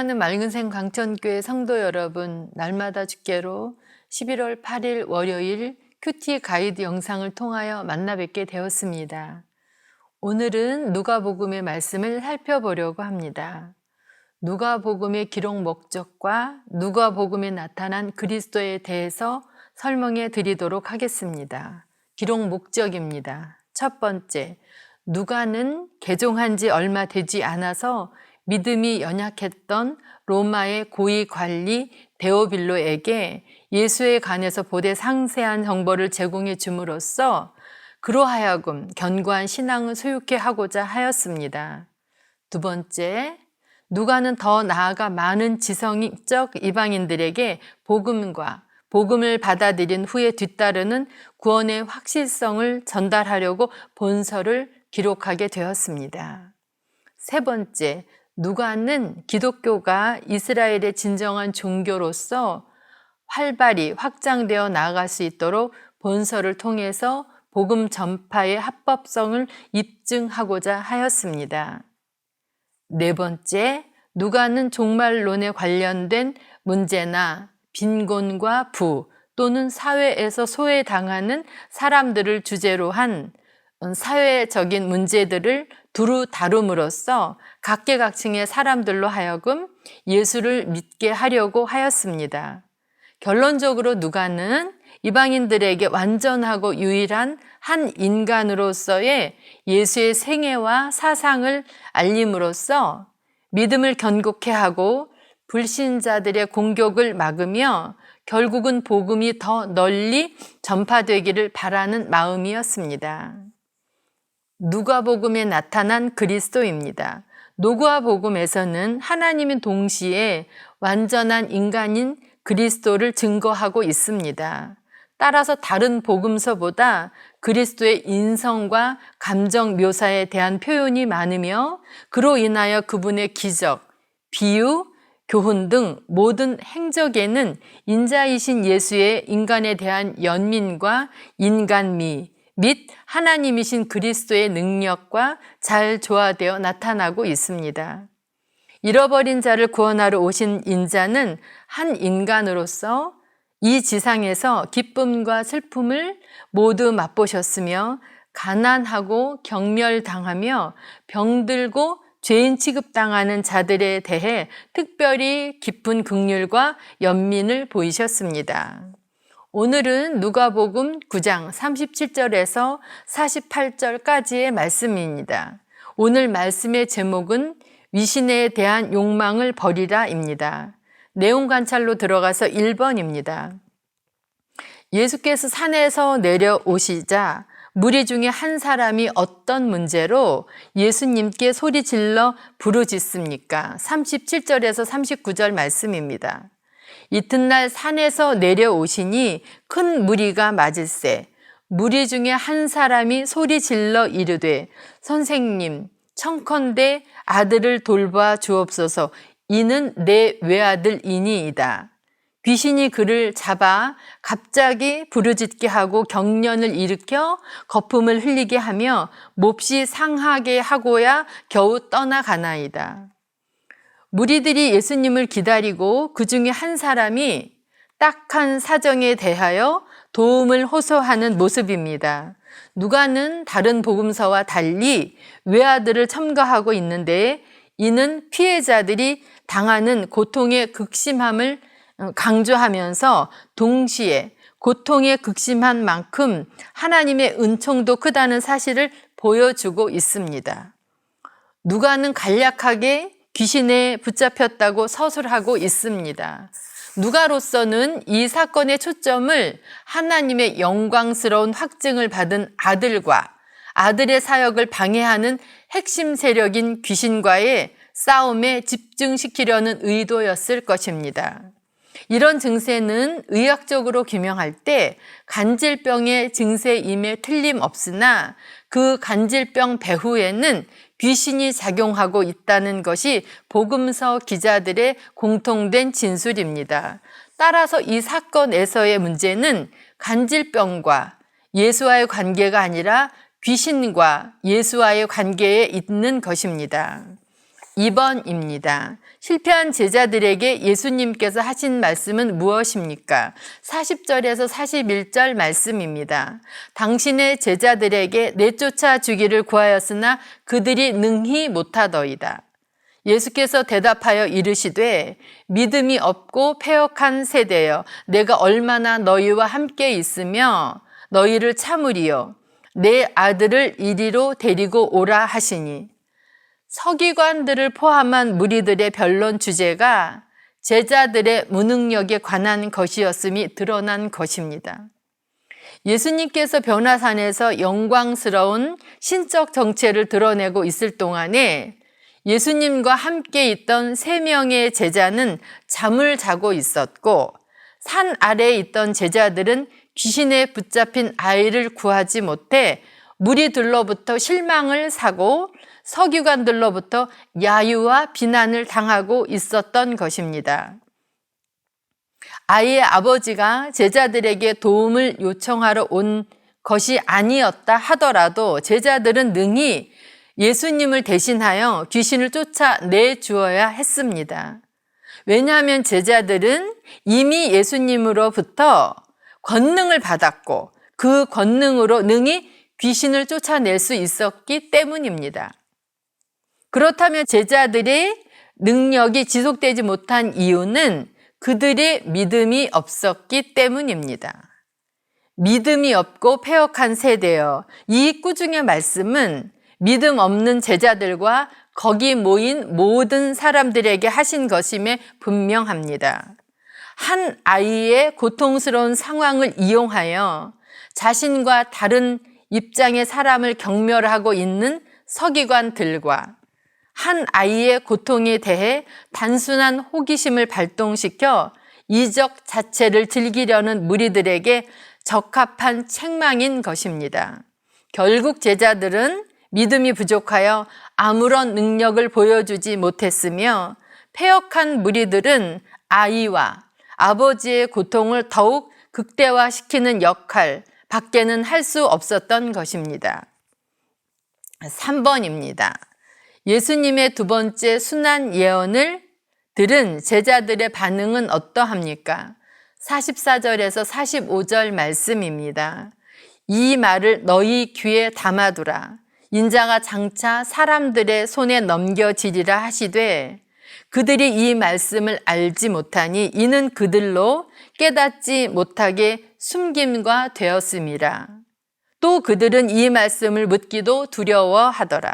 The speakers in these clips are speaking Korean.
사랑하는 맑은 생 광천교회 성도 여러분, 날마다 주께로 11월 8일 월요일 큐티 가이드 영상을 통하여 만나 뵙게 되었습니다. 오늘은 누가복음의 말씀을 살펴보려고 합니다. 누가복음의 기록 목적과 누가복음에 나타난 그리스도에 대해서 설명해 드리도록 하겠습니다. 기록 목적입니다. 첫 번째, 누가는 개종한 지 얼마 되지 않아서 믿음이 연약했던 로마의 고위 관리 데오빌로에게 예수에 관해서 보대 상세한 정보를 제공해 줌으로써 그로 하여금 견고한 신앙을 소유케 하고자 하였습니다. 두 번째, 누가는 더 나아가 많은 지성적 이방인들에게 복음과 복음을 받아들인 후에 뒤따르는 구원의 확실성을 전달하려고 본서를 기록하게 되었습니다. 세 번째, 누가는 기독교가 이스라엘의 진정한 종교로서 활발히 확장되어 나아갈 수 있도록 본서를 통해서 복음 전파의 합법성을 입증하고자 하였습니다. 네 번째, 누가는 종말론에 관련된 문제나 빈곤과 부 또는 사회에서 소외당하는 사람들을 주제로 한 사회적인 문제들을 두루 다룸으로써 각계각층의 사람들로 하여금 예수를 믿게 하려고 하였습니다. 결론적으로 누가는 이방인들에게 완전하고 유일한 한 인간으로서의 예수의 생애와 사상을 알림으로써 믿음을 견고케 하고 불신자들의 공격을 막으며 결국은 복음이 더 널리 전파되기를 바라는 마음이었습니다. 누가복음에 나타난 그리스도입니다. 노구아복음에서는 하나님은 동시에 완전한 인간인 그리스도를 증거하고 있습니다. 따라서 다른 복음서보다 그리스도의 인성과 감정 묘사에 대한 표현이 많으며 그로 인하여 그분의 기적, 비유, 교훈 등 모든 행적에는 인자이신 예수의 인간에 대한 연민과 인간미, 및 하나님이신 그리스도의 능력과 잘 조화되어 나타나고 있습니다. 잃어버린 자를 구원하러 오신 인자는 한 인간으로서 이 지상에서 기쁨과 슬픔을 모두 맛보셨으며 가난하고 경멸당하며 병들고 죄인 취급당하는 자들에 대해 특별히 깊은 극률과 연민을 보이셨습니다. 오늘은 누가복음 9장 37절에서 48절까지의 말씀입니다. 오늘 말씀의 제목은 위신에 대한 욕망을 버리라입니다. 내용 관찰로 들어가서 1번입니다. 예수께서 산에서 내려오시자 무리 중에 한 사람이 어떤 문제로 예수님께 소리 질러 부르짖습니까? 37절에서 39절 말씀입니다. 이튿날 산에서 내려오시니 큰 무리가 맞을세. 무리 중에 한 사람이 소리 질러 이르되 선생님 청컨대 아들을 돌봐 주옵소서 이는 내 외아들이니이다. 귀신이 그를 잡아 갑자기 부르짖게 하고 경련을 일으켜 거품을 흘리게 하며 몹시 상하게 하고야 겨우 떠나가나이다. 무리들이 예수님을 기다리고 그 중에 한 사람이 딱한 사정에 대하여 도움을 호소하는 모습입니다. 누가는 다른 복음서와 달리 외아들을 첨가하고 있는데 이는 피해자들이 당하는 고통의 극심함을 강조하면서 동시에 고통의 극심한 만큼 하나님의 은총도 크다는 사실을 보여주고 있습니다. 누가는 간략하게 귀신에 붙잡혔다고 서술하고 있습니다. 누가로서는 이 사건의 초점을 하나님의 영광스러운 확증을 받은 아들과 아들의 사역을 방해하는 핵심 세력인 귀신과의 싸움에 집중시키려는 의도였을 것입니다. 이런 증세는 의학적으로 규명할 때 간질병의 증세임에 틀림없으나 그 간질병 배후에는 귀신이 작용하고 있다는 것이 복음서 기자들의 공통된 진술입니다. 따라서 이 사건에서의 문제는 간질병과 예수와의 관계가 아니라 귀신과 예수와의 관계에 있는 것입니다. 2번입니다. 실패한 제자들에게 예수님께서 하신 말씀은 무엇입니까? 40절에서 41절 말씀입니다. 당신의 제자들에게 내쫓아 주기를 구하였으나 그들이 능히 못하더이다. 예수께서 대답하여 이르시되 믿음이 없고 패역한 세대여 내가 얼마나 너희와 함께 있으며 너희를 참으리요 내 아들을 이리로 데리고 오라 하시니 서기관들을 포함한 무리들의 변론 주제가 제자들의 무능력에 관한 것이었음이 드러난 것입니다. 예수님께서 변화산에서 영광스러운 신적 정체를 드러내고 있을 동안에 예수님과 함께 있던 세 명의 제자는 잠을 자고 있었고 산 아래에 있던 제자들은 귀신에 붙잡힌 아이를 구하지 못해 무리들로부터 실망을 사고 서기관들로부터 야유와 비난을 당하고 있었던 것입니다. 아이의 아버지가 제자들에게 도움을 요청하러 온 것이 아니었다 하더라도 제자들은 능히 예수님을 대신하여 귀신을 쫓아내 주어야 했습니다. 왜냐하면 제자들은 이미 예수님으로부터 권능을 받았고 그 권능으로 능히 귀신을 쫓아낼 수 있었기 때문입니다. 그렇다면 제자들의 능력이 지속되지 못한 이유는 그들의 믿음이 없었기 때문입니다. 믿음이 없고 폐역한 세대여. 이 꾸중의 말씀은 믿음 없는 제자들과 거기 모인 모든 사람들에게 하신 것임에 분명합니다. 한 아이의 고통스러운 상황을 이용하여 자신과 다른 입장의 사람을 경멸하고 있는 서기관들과 한 아이의 고통에 대해 단순한 호기심을 발동시켜 이적 자체를 즐기려는 무리들에게 적합한 책망인 것입니다. 결국 제자들은 믿음이 부족하여 아무런 능력을 보여주지 못했으며 폐역한 무리들은 아이와 아버지의 고통을 더욱 극대화시키는 역할 밖에는 할 수 없었던 것입니다. 3번입니다. 예수님의 두 번째 순환 예언을 들은 제자들의 반응은 어떠합니까? 44절에서 45절 말씀입니다. 이 말을 너희 귀에 담아두라. 인자가 장차 사람들의 손에 넘겨지리라 하시되 그들이 이 말씀을 알지 못하니 이는 그들로 깨닫지 못하게 숨김과 되었음이라. 또 그들은 이 말씀을 묻기도 두려워하더라.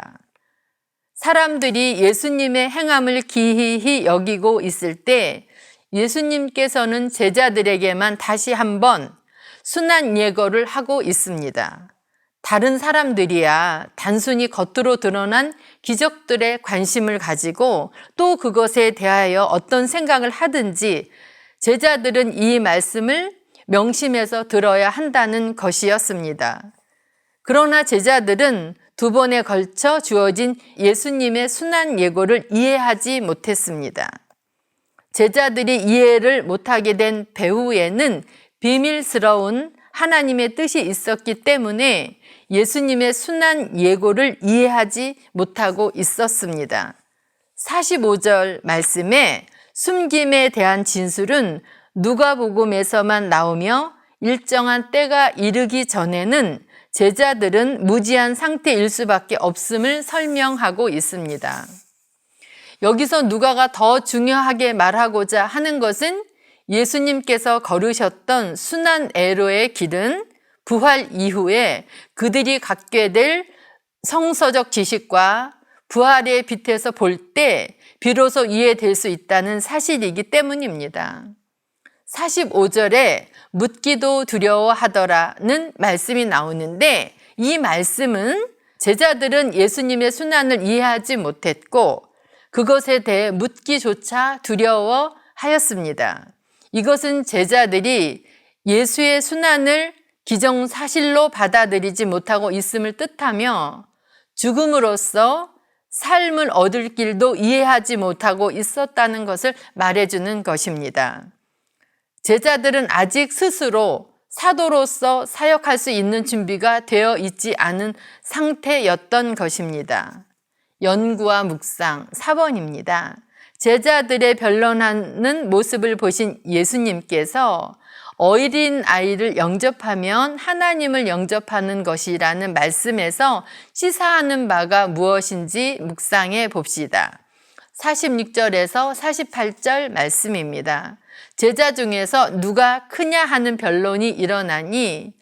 사람들이 예수님의 행함을 기이히 여기고 있을 때 예수님께서는 제자들에게만 다시 한번 순한 예거를 하고 있습니다. 다른 사람들이야 단순히 겉으로 드러난 기적들에 관심을 가지고 또 그것에 대하여 어떤 생각을 하든지 제자들은 이 말씀을 명심해서 들어야 한다는 것이었습니다. 그러나 제자들은 두 번에 걸쳐 주어진 예수님의 순한 예고를 이해하지 못했습니다. 제자들이 이해를 못하게 된 배후에는 비밀스러운 하나님의 뜻이 있었기 때문에 예수님의 순한 예고를 이해하지 못하고 있었습니다. 45절 말씀에 숨김에 대한 진술은 누가복음에서만 나오며 일정한 때가 이르기 전에는 제자들은 무지한 상태일 수밖에 없음을 설명하고 있습니다. 여기서 누가가 더 중요하게 말하고자 하는 것은 예수님께서 걸으셨던 순한 애로의 길은 부활 이후에 그들이 갖게 될 성서적 지식과 부활의 빛에서 볼 때 비로소 이해될 수 있다는 사실이기 때문입니다. 45절에 묻기도 두려워하더라는 말씀이 나오는데 이 말씀은 제자들은 예수님의 순환을 이해하지 못했고 그것에 대해 묻기조차 두려워하였습니다. 이것은 제자들이 예수의 순환을 기정사실로 받아들이지 못하고 있음을 뜻하며 죽음으로써 삶을 얻을 길도 이해하지 못하고 있었다는 것을 말해주는 것입니다. 제자들은 아직 스스로 사도로서 사역할 수 있는 준비가 되어 있지 않은 상태였던 것입니다. 연구와 묵상 4번입니다. 제자들의 변론하는 모습을 보신 예수님께서 어린 아이를 영접하면 하나님을 영접하는 것이라는 말씀에서 시사하는 바가 무엇인지 묵상해 봅시다. 46절에서 48절 말씀입니다. 제자 중에서 누가 크냐 하는 변론이 일어나니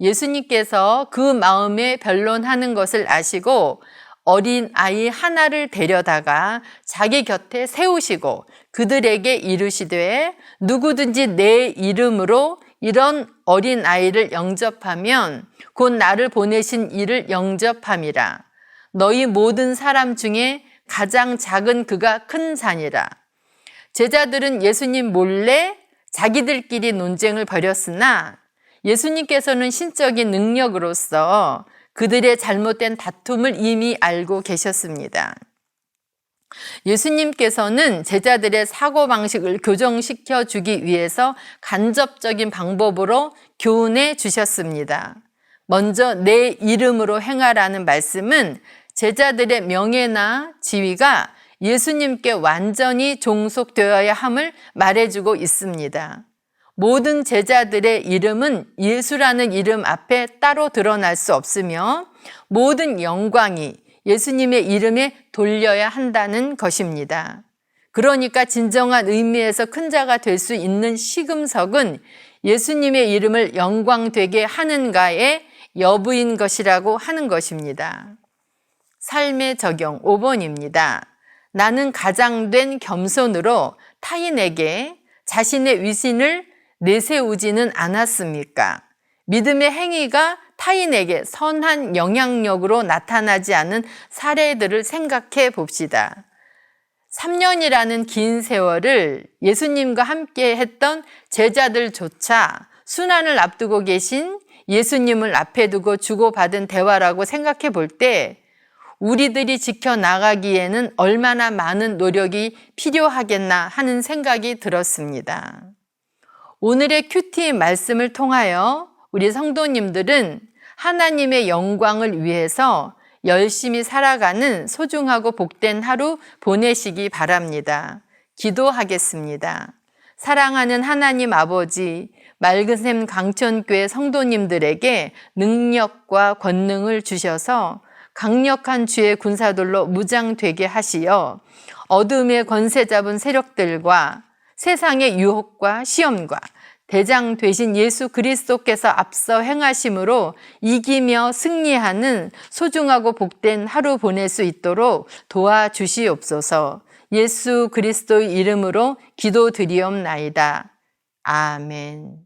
예수님께서 그 마음에 변론하는 것을 아시고 어린 아이 하나를 데려다가 자기 곁에 세우시고 그들에게 이르시되 누구든지 내 이름으로 이런 어린 아이를 영접하면 곧 나를 보내신 이를 영접함이라. 너희 모든 사람 중에 가장 작은 그가 큰 자니라. 제자들은 예수님 몰래 자기들끼리 논쟁을 벌였으나 예수님께서는 신적인 능력으로서 그들의 잘못된 다툼을 이미 알고 계셨습니다. 예수님께서는 제자들의 사고방식을 교정시켜 주기 위해서 간접적인 방법으로 교훈해 주셨습니다. 먼저 내 이름으로 행하라는 말씀은 제자들의 명예나 지위가 예수님께 완전히 종속되어야 함을 말해주고 있습니다. 모든 제자들의 이름은 예수라는 이름 앞에 따로 드러날 수 없으며 모든 영광이 예수님의 이름에 돌려야 한다는 것입니다. 그러니까 진정한 의미에서 큰 자가 될 수 있는 시금석은 예수님의 이름을 영광되게 하는가의 여부인 것이라고 하는 것입니다. 삶의 적용 5번입니다. 나는 가장된 겸손으로 타인에게 자신의 위신을 내세우지는 않았습니까? 믿음의 행위가 타인에게 선한 영향력으로 나타나지 않은 사례들을 생각해 봅시다. 3년이라는 긴 세월을 예수님과 함께 했던 제자들조차 순환을 앞두고 계신 예수님을 앞에 두고 주고받은 대화라고 생각해 볼 때 우리들이 지켜나가기에는 얼마나 많은 노력이 필요하겠나 하는 생각이 들었습니다. 오늘의 큐티 말씀을 통하여 우리 성도님들은 하나님의 영광을 위해서 열심히 살아가는 소중하고 복된 하루 보내시기 바랍니다. 기도하겠습니다. 사랑하는 하나님 아버지, 맑은 샘 강천교회 성도님들에게 능력과 권능을 주셔서 강력한 주의 군사들로 무장되게 하시어 어둠의 권세 잡은 세력들과 세상의 유혹과 시험과 대장 되신 예수 그리스도께서 앞서 행하심으로 이기며 승리하는 소중하고 복된 하루 보낼 수 있도록 도와주시옵소서 예수 그리스도의 이름으로 기도드리옵나이다. 아멘.